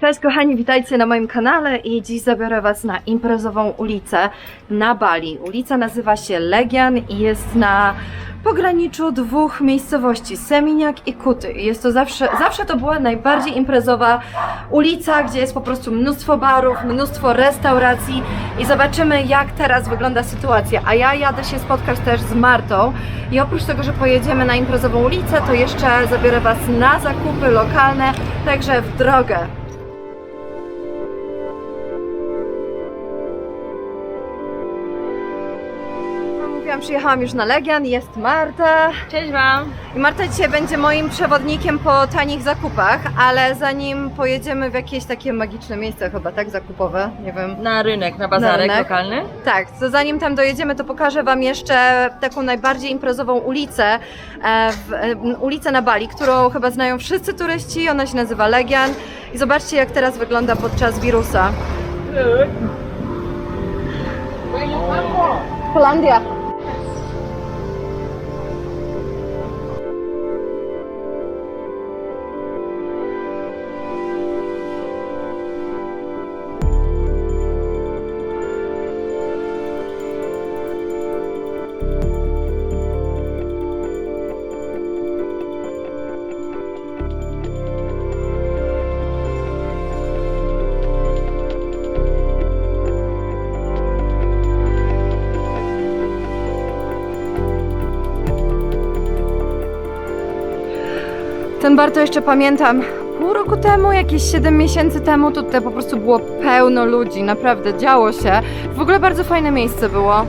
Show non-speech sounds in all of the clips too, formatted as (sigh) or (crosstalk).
Cześć kochani, witajcie na moim kanale i dziś zabiorę Was na imprezową ulicę na Bali. Ulica nazywa się Legian i jest na pograniczu dwóch miejscowości, Seminiak i Kuty. Jest to zawsze, zawsze to była najbardziej imprezowa ulica, gdzie jest po prostu mnóstwo barów, mnóstwo restauracji i zobaczymy jak teraz wygląda sytuacja. A ja jadę się spotkać też z Martą i oprócz tego, że pojedziemy na imprezową ulicę, to jeszcze zabiorę Was na zakupy lokalne, także w drogę. Przyjechałam już na Legian, jest Marta. Cześć Wam! I Marta dzisiaj będzie moim przewodnikiem po tanich zakupach, ale zanim pojedziemy w jakieś takie magiczne miejsce, chyba tak, zakupowe, nie wiem. Na rynek, na bazarek rynek. lokalny. Tak, to zanim tam dojedziemy, to pokażę Wam jeszcze taką najbardziej imprezową ulicę, e, w, e, ulicę na Bali, którą chyba znają wszyscy turyści, ona się nazywa Legian. I zobaczcie, jak teraz wygląda podczas wirusa. Holandia. Ten bar to jeszcze pamiętam. Pół roku temu, jakieś 7 miesięcy temu, tutaj po prostu było pełno ludzi, naprawdę działo się. W ogóle bardzo fajne miejsce było.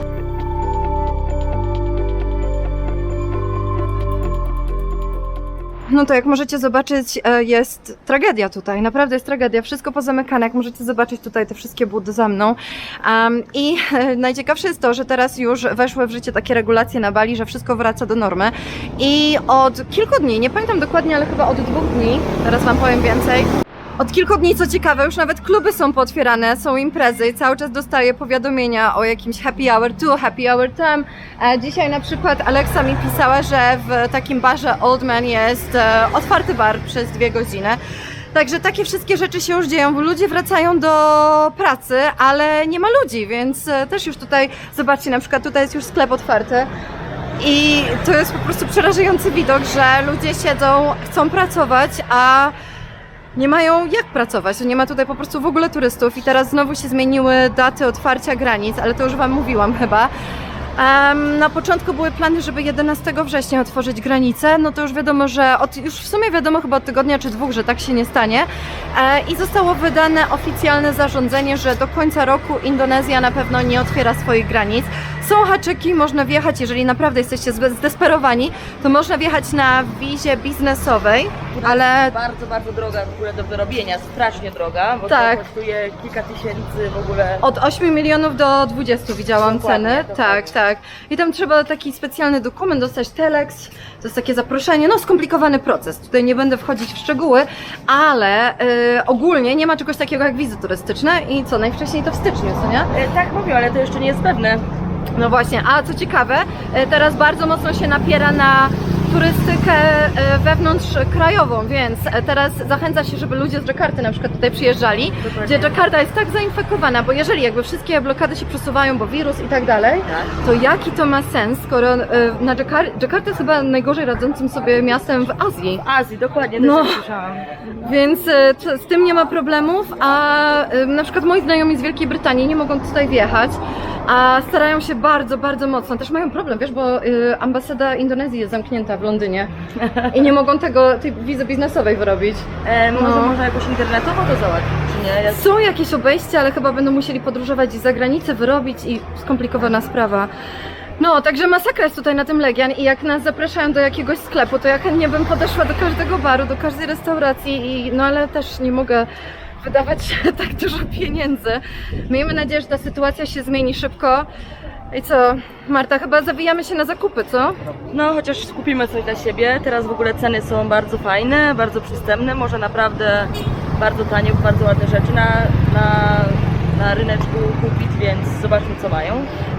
No to jak możecie zobaczyć, e, jest tragedia tutaj, naprawdę jest tragedia. Wszystko pozamykane, jak możecie zobaczyć tutaj te wszystkie budy za mną. Um, I e, najciekawsze jest to, że teraz już weszły w życie takie regulacje na Bali, że wszystko wraca do normy. I od kilku dni, nie pamiętam dokładnie, ale chyba od dwóch dni, teraz Wam powiem więcej. Od kilku dni, co ciekawe, już nawet kluby są pootwierane, są imprezy i cały czas dostaję powiadomienia o jakimś happy hour tu, happy hour tam. E, dzisiaj na przykład Alexa mi pisała, że w takim barze Old Man jest e, otwarty bar przez dwie godziny. Także takie wszystkie rzeczy się już dzieją, bo ludzie wracają do pracy, ale nie ma ludzi, więc e, też już tutaj, zobaczcie, na przykład tutaj jest już sklep otwarty. I to jest po prostu przerażający widok, że ludzie siedzą, chcą pracować, a nie mają jak pracować. Nie ma tutaj po prostu w ogóle turystów i teraz znowu się zmieniły daty otwarcia granic, ale to już Wam mówiłam chyba. Em, na początku były plany, żeby 11 września otworzyć granice, no to już wiadomo, że od, już w sumie wiadomo chyba od tygodnia czy dwóch, że tak się nie stanie. E, I zostało wydane oficjalne zarządzenie, że do końca roku Indonezja na pewno nie otwiera swoich granic. Są haczyki, można wjechać, jeżeli naprawdę jesteście zdesperowani, to można wjechać na wizie biznesowej, ale Bardzo, bardzo droga w ogóle do wyrobienia, strasznie droga, bo Tak. to kosztuje kilka tysięcy w ogóle. Od 8 milionów do 20 widziałam Dokładnie, ceny. dokładnie. Tak, tak. I tam trzeba taki specjalny dokument dostać, telex, to jest takie zaproszenie, no skomplikowany proces. Tutaj nie będę wchodzić w szczegóły, ale y, ogólnie nie ma czegoś takiego jak wizy turystyczne i co, najwcześniej to w styczniu, co nie? E, tak mówią, ale to jeszcze nie jest pewne. No właśnie, a co ciekawe, e, teraz bardzo mocno się napiera na turystykę e, wewnątrzkrajową, więc e, teraz zachęca się, żeby ludzie z Jakarty na przykład tutaj przyjeżdżali, Dokładnie. gdzie Jakarta jest tak zainfekowana, bo jeżeli jakby wszystkie blokady się przesuwają, bo wirus i tak dalej, Tak. to jaki to ma sens, skoro na Jakar- Jakarta jest chyba najgorzej radzącym sobie miastem w Azji. W Azji, dokładnie, No. no. słyszałam. Więc z tym nie ma problemów, a na przykład moi znajomi z Wielkiej Brytanii nie mogą tutaj wjechać, a starają się bardzo, bardzo mocno. Też mają problem, wiesz, bo e, ambasada Indonezji jest zamknięta w Londynie i nie mogą tego, tej wizy biznesowej wyrobić. E, może No. można jakoś internetowo to załatwić, czy nie? Ja... Są jakieś obejścia, ale chyba będą musieli podróżować za granicę, wyrobić i skomplikowana sprawa. No, także masakra jest tutaj na tym Legian i jak nas zapraszają do jakiegoś sklepu, to ja chętnie bym podeszła do każdego baru, do każdej restauracji i no ale też nie mogę wydawać (laughs) tak dużo pieniędzy. Miejmy nadzieję, że ta sytuacja się zmieni szybko. I co, Marta, chyba zawijamy się na zakupy, co? No, chociaż skupimy coś dla siebie. Teraz w ogóle ceny są bardzo fajne, bardzo przystępne. Może naprawdę bardzo tanie, bardzo ładne rzeczy na, na na ryneczku kupić, więc zobaczmy co mają.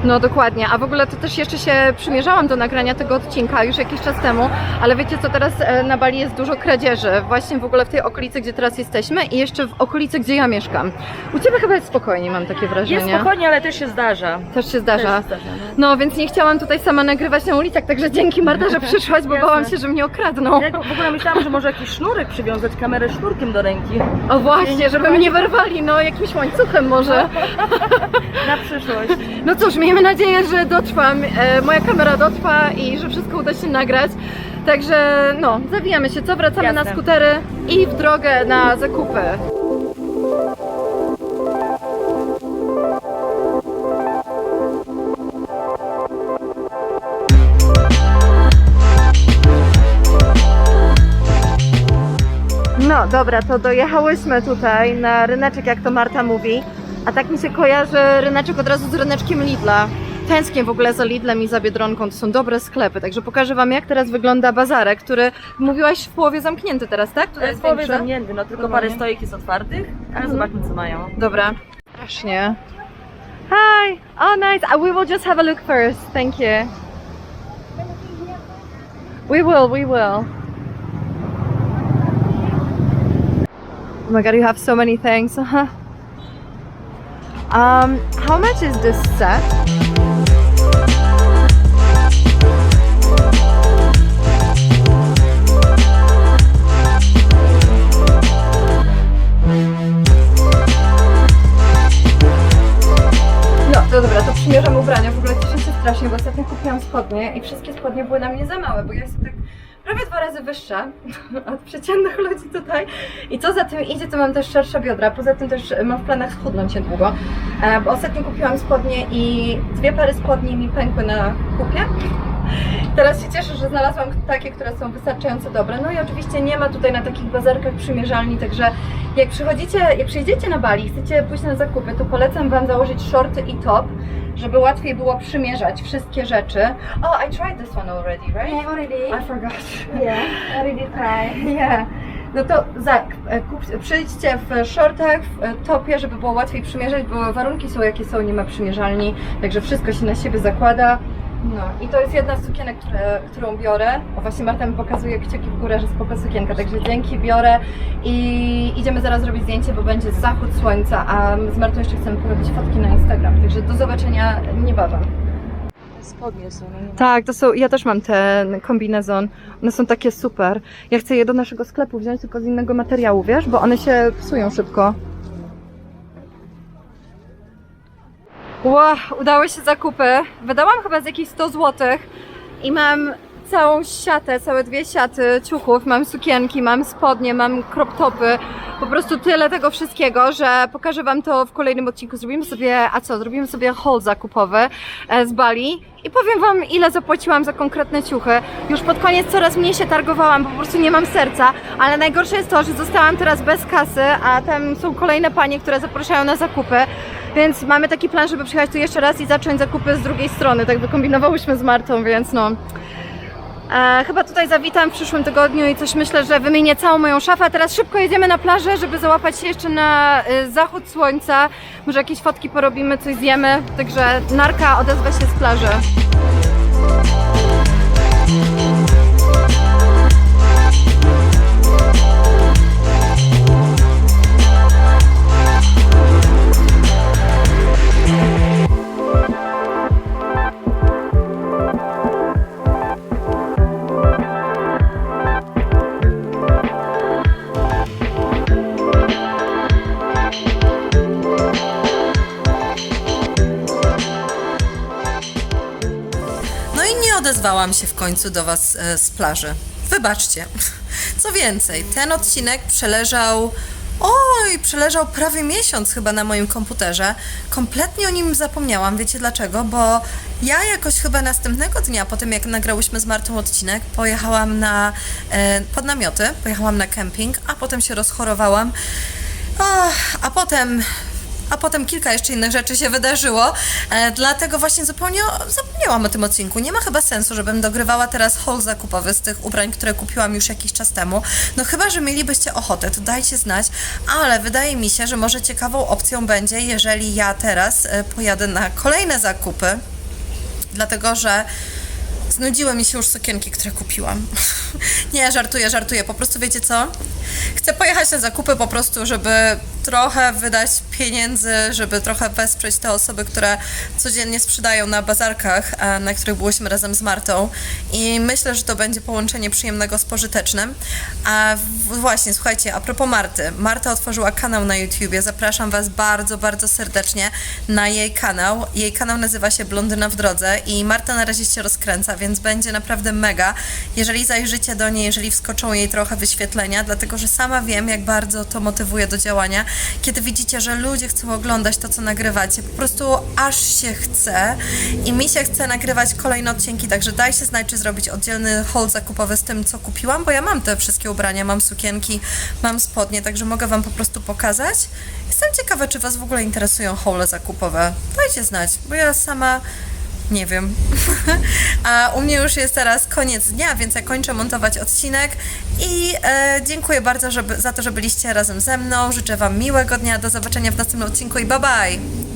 No dokładnie, a w ogóle to też jeszcze się przymierzałam do nagrania tego odcinka już jakiś czas temu, ale wiecie co, teraz e, na Bali jest dużo kradzieży, właśnie w ogóle w tej okolicy, gdzie teraz jesteśmy i jeszcze w okolicy, gdzie ja mieszkam. U Ciebie chyba jest spokojnie, mam takie Jest wrażenie. spokojnie, ale też się zdarza. Też się zdarza. Też się zdarza no. No, więc nie chciałam tutaj sama nagrywać na ulicach, także dzięki Marta, że (laughs) przyszłaś, bo bałam się, że mnie okradną. Ja w ogóle myślałam, że może jakiś sznurek przywiązać kamerę sznurkiem do ręki. O właśnie, żeby mnie wyrwali, no jakimś łańcuchem może. (laughs) Na przyszłość. No cóż, miejmy nadzieję, że dotrwam, e, moja kamera dotrwa i że wszystko uda się nagrać. Także no, zawijamy się, co? Wracamy na Jasne. skutery i w drogę na zakupy. No dobra, to dojechałyśmy tutaj na ryneczek, jak to Marta mówi. A tak mi się kojarzy ryneczek od razu z ryneczkiem Lidla. Tęsknię w ogóle za Lidlem i za Biedronką, to są dobre sklepy, także pokażę Wam jak teraz wygląda bazarek, który mówiłaś w połowie zamknięty teraz, tak? Tutaj jest połowie większy. zamknięty, no tylko Normalnie. parę stojek jest otwartych, ale Mhm. zobaczmy co mają. Dobra. Strasznie. Hi! Oh nice! Uh, we will just have a look first, thank you. We will, we will. Oh my god, you have so many things. Uh-huh. (laughs) Um, how much is this set? No, to dobra, to przymierzam ubrania. W ogóle cieszę się strasznie, bo ostatnio kupiłam spodnie i wszystkie spodnie były na mnie za małe, bo ja jestem tak prawie dwa razy wyższa (laughs) od przeciętnych ludzi tutaj. I co za tym idzie, to mam też szersze biodra. Poza tym też mam w planach schudnąć niedługo. E, Bo ostatnio kupiłam spodnie i dwie pary spodni mi pękły na kupie. (laughs) Teraz się cieszę, że znalazłam takie, które są wystarczająco dobre. No i oczywiście nie ma tutaj na takich bazarkach przymierzalni, także jak przychodzicie, jak przyjedziecie na Bali i chcecie pójść na zakupy, to polecam Wam założyć shorty i top, żeby łatwiej było przymierzać wszystkie rzeczy. Oh, I tried this one already, right? Yeah, already. I forgot. Yeah, already tried. Yeah. No to Zak, e, kup, przyjdźcie w shortach, w e, topie, żeby było łatwiej przymierzać, bo warunki są jakie są, nie ma przymierzalni, także wszystko się na siebie zakłada. No i to jest jedna z sukienek, które, którą biorę. O właśnie Marta mi pokazuje kciuki w górę, że spoko sukienka, także dzięki, biorę i idziemy zaraz zrobić zdjęcie, bo będzie zachód słońca, a z Martą jeszcze chcemy porobić fotki na Instagram, także do zobaczenia niebawem. Spodnie są, no. Tak, to są, ja też mam ten kombinezon. One są takie super. Ja chcę je do naszego sklepu wziąć tylko z innego materiału, wiesz, bo one się psują szybko. Ła, udały się zakupy. Wydałam chyba z jakieś 100 zł i mam całą siatę, całe dwie siaty ciuchów. Mam sukienki, mam spodnie, mam crop topy. Po prostu tyle tego wszystkiego, że pokażę Wam to w kolejnym odcinku. Zrobimy sobie, a co, zrobimy sobie haul zakupowy e, z Bali i powiem Wam, ile zapłaciłam za konkretne ciuchy. Już pod koniec coraz mniej się targowałam, bo po prostu nie mam serca, ale najgorsze jest to, że zostałam teraz bez kasy, a tam są kolejne panie, które zapraszają na zakupy. Więc mamy taki plan, żeby przyjechać tu jeszcze raz i zacząć zakupy z drugiej strony. Tak wykombinowałyśmy z Martą, więc no. E, chyba tutaj zawitam w przyszłym tygodniu i coś myślę, że wymienię całą moją szafę. Teraz szybko jedziemy na plażę, żeby załapać się jeszcze na y, zachód słońca. Może jakieś fotki porobimy, coś zjemy. Także narka odezwę się z plaży. Odezwałam się w końcu do Was e, z plaży. Wybaczcie. Co więcej, ten odcinek przeleżał. Oj, przeleżał prawie miesiąc chyba na moim komputerze. Kompletnie o nim zapomniałam. Wiecie dlaczego? Bo ja jakoś chyba następnego dnia, po tym jak nagrałyśmy z Martą odcinek, pojechałam na e, pod namioty, pojechałam na kemping, a potem się rozchorowałam. Ach, a potem a potem kilka jeszcze innych rzeczy się wydarzyło, e, dlatego właśnie zupełnie zapomniałam o tym odcinku. Nie ma chyba sensu, żebym dogrywała teraz haul zakupowy z tych ubrań, które kupiłam już jakiś czas temu. No chyba, że mielibyście ochotę, to dajcie znać, ale wydaje mi się, że może ciekawą opcją będzie, jeżeli ja teraz e, pojadę na kolejne zakupy, dlatego że znudziły mi się już sukienki, które kupiłam. (laughs) Nie, żartuję, żartuję. Po prostu wiecie co? Chcę pojechać na zakupy po prostu, żeby trochę wydać pieniędzy, żeby trochę wesprzeć te osoby, które codziennie sprzedają na bazarkach, e, na których byłyśmy razem z Martą. I myślę, że to będzie połączenie przyjemnego z pożytecznym. A właśnie, słuchajcie, a propos Marty. Marta otworzyła kanał na YouTubie. Zapraszam Was bardzo, bardzo serdecznie na jej kanał. Jej kanał nazywa się Blondyna w drodze i Marta na razie się rozkręca, więc będzie naprawdę mega. Jeżeli zajrzycie do niej, jeżeli wskoczą jej trochę wyświetlenia, dlatego że sama wiem, jak bardzo to motywuje do działania, kiedy widzicie, że ludzie chcą oglądać to, co nagrywacie. Po prostu aż się chce i mi się chce nagrywać kolejne odcinki, także dajcie znać, czy zrobić oddzielny haul zakupowy z tym, co kupiłam, bo ja mam te wszystkie ubrania, mam sukienki, mam spodnie, także mogę Wam po prostu pokazać. Jestem ciekawa, czy Was w ogóle interesują haule zakupowe. Dajcie znać, bo ja sama nie wiem. (laughs) A u mnie już jest teraz koniec dnia, więc ja kończę montować odcinek i e, dziękuję bardzo żeby, za to, że byliście razem ze mną. Życzę Wam miłego dnia. Do zobaczenia w następnym odcinku i bye bye!